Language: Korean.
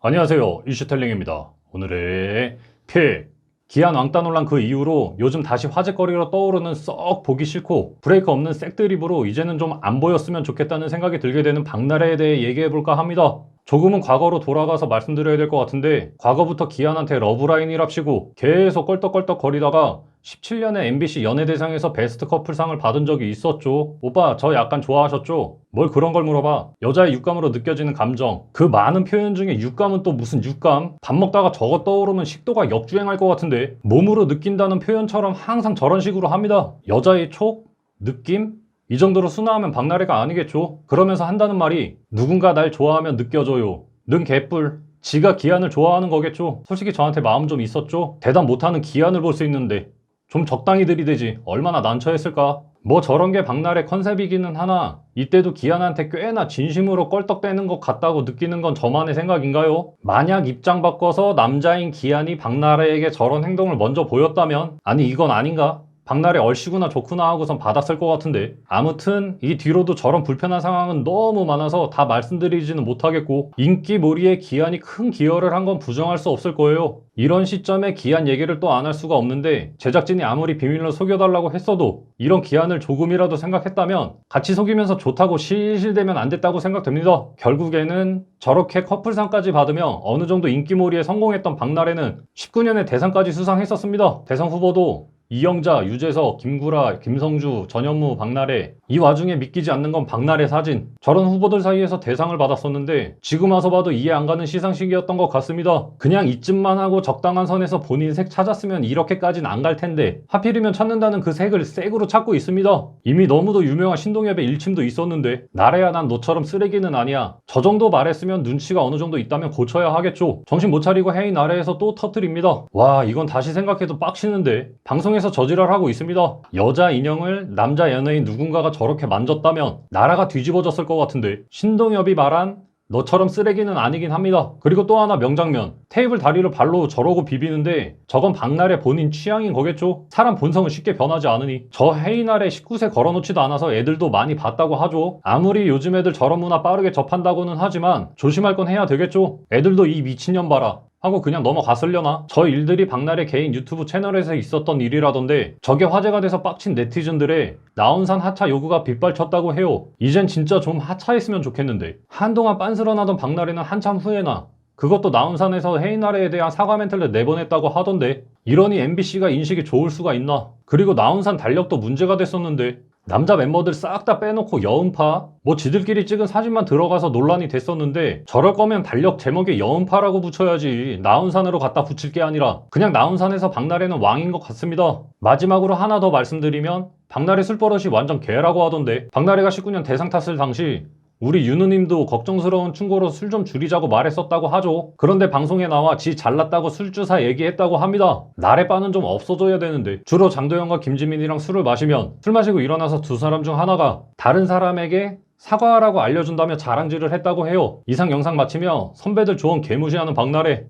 안녕하세요. 이슈텔링입니다. 오늘의 픽. 기한 왕따 논란 그 이후로 요즘 다시 화제거리로 떠오르는 썩 보기 싫고 브레이크 없는 색드립으로 이제는 좀 안 보였으면 좋겠다는 생각이 들게 되는 박나래에 대해 얘기해볼까 합니다. 조금은 과거로 돌아가서 말씀드려야 될 것 같은데 과거부터 기한한테 러브라인이랍시고 계속 껄떡껄떡 거리다가 17년에 MBC 연예대상에서 베스트 커플상을 받은 적이 있었죠. 오빠 저 약간 좋아하셨죠? 뭘 그런 걸 물어봐. 여자의 육감으로 느껴지는 감정. 그 많은 표현 중에 육감은 또 무슨 육감? 밥 먹다가 저거 떠오르면 식도가 역주행할 것 같은데 몸으로 느낀다는 표현처럼 항상 저런 식으로 합니다. 여자의 촉? 느낌? 이 정도로 순화하면 박나래가 아니겠죠? 그러면서 한다는 말이 누군가 날 좋아하면 느껴져요. 는 개뿔. 지가 기한을 좋아하는 거겠죠? 솔직히 저한테 마음 좀 있었죠? 대답 못하는 기한을 볼 수 있는데 좀 적당히 들이대지 얼마나 난처했을까? 뭐 저런 게 박나래 컨셉이기는 하나 이때도 기한한테 꽤나 진심으로 껄떡대는 것 같다고 느끼는 건 저만의 생각인가요? 만약 입장 바꿔서 남자인 기한이 박나래에게 저런 행동을 먼저 보였다면 아니 이건 아닌가? 박나래 얼씨구나 좋구나 하고선 받았을 것 같은데. 아무튼 이 뒤로도 저런 불편한 상황은 너무 많아서 다 말씀드리지는 못하겠고 인기몰이에 기한이 큰 기여를 한 건 부정할 수 없을 거예요. 이런 시점에 기한 얘기를 또 안 할 수가 없는데 제작진이 아무리 비밀로 속여달라고 했어도 이런 기한을 조금이라도 생각했다면 같이 속이면서 좋다고 실실대면 안 됐다고 생각됩니다. 결국에는 저렇게 커플상까지 받으며 어느 정도 인기몰이에 성공했던 박나래는 19년에 대상까지 수상했었습니다. 대상 후보도 이영자, 유재석, 김구라, 김성주, 전현무, 박나래. 이 와중에 믿기지 않는 건 박나래 사진. 저런 후보들 사이에서 대상을 받았었는데 지금 와서 봐도 이해 안 가는 시상식이었던 것 같습니다. 그냥 이쯤만 하고 적당한 선에서 본인 색 찾았으면 이렇게까진 안 갈 텐데 하필이면 찾는다는 그 색을 색으로 찾고 있습니다. 이미 너무도 유명한 신동엽의 일침도 있었는데 나래야 난 너처럼 쓰레기는 아니야. 저 정도 말했으면 눈치가 어느 정도 있다면 고쳐야 하겠죠. 정신 못 차리고 헤이 나래에서 또 터트립니다. 와 이건 다시 생각해도 빡치는데 방송에 서 저지랄하고 있습니다 여자 인형을 남자 연예인 누군가가 저렇게 만졌다면 나라가 뒤집어졌을 것 같은데 신동엽이 말한 너처럼 쓰레기는 아니긴 합니다. 그리고 또 하나 명장면. 테이블 다리를 발로 저러고 비비는데 저건 박날의 본인 취향인 거겠죠? 사람 본성은 쉽게 변하지 않으니. 저 헤이날에 19세 걸어놓지도 않아서 애들도 많이 봤다고 하죠. 아무리 요즘 애들 저런 문화 빠르게 접한다고는 하지만 조심할 건 해야 되겠죠? 애들도 이 미친년 봐라. 하고 그냥 넘어갔으려나? 저 일들이 박날의 개인 유튜브 채널에서 있었던 일이라던데 저게 화제가 돼서 빡친 네티즌들의 나온산 하차 요구가 빗발쳤다고 해요. 이젠 진짜 좀 하차했으면 좋겠는데 한동안 빤스런하던 박날이는 한참 후에나 그것도 나온산에서 헤이나레에 대한 사과 멘트를 내보냈다고 하던데 이러니 MBC가 인식이 좋을 수가 있나? 그리고 나온산 달력도 문제가 됐었는데 남자 멤버들 싹 다 빼놓고 여음파? 뭐 지들끼리 찍은 사진만 들어가서 논란이 됐었는데 저럴 거면 달력 제목에 여음파라고 붙여야지 나운산으로 갖다 붙일 게 아니라 그냥 나운산에서 박나래는 왕인 것 같습니다. 마지막으로 하나 더 말씀드리면 박나래 술버릇이 완전 개라고 하던데 박나래가 19년 대상 탔을 당시 우리 윤우님도 걱정스러운 충고로 술 좀 줄이자고 말했었다고 하죠. 그런데 방송에 나와 지 잘났다고 술주사 얘기했다고 합니다. 바는 좀 없어져야 되는데 주로 장도연과 김지민이랑 술을 마시면 술 마시고 일어나서 두 사람 중 하나가 다른 사람에게 사과하라고 알려준다며 자랑질을 했다고 해요. 이상 영상 마치며 선배들 조언 개무시하는 박나래.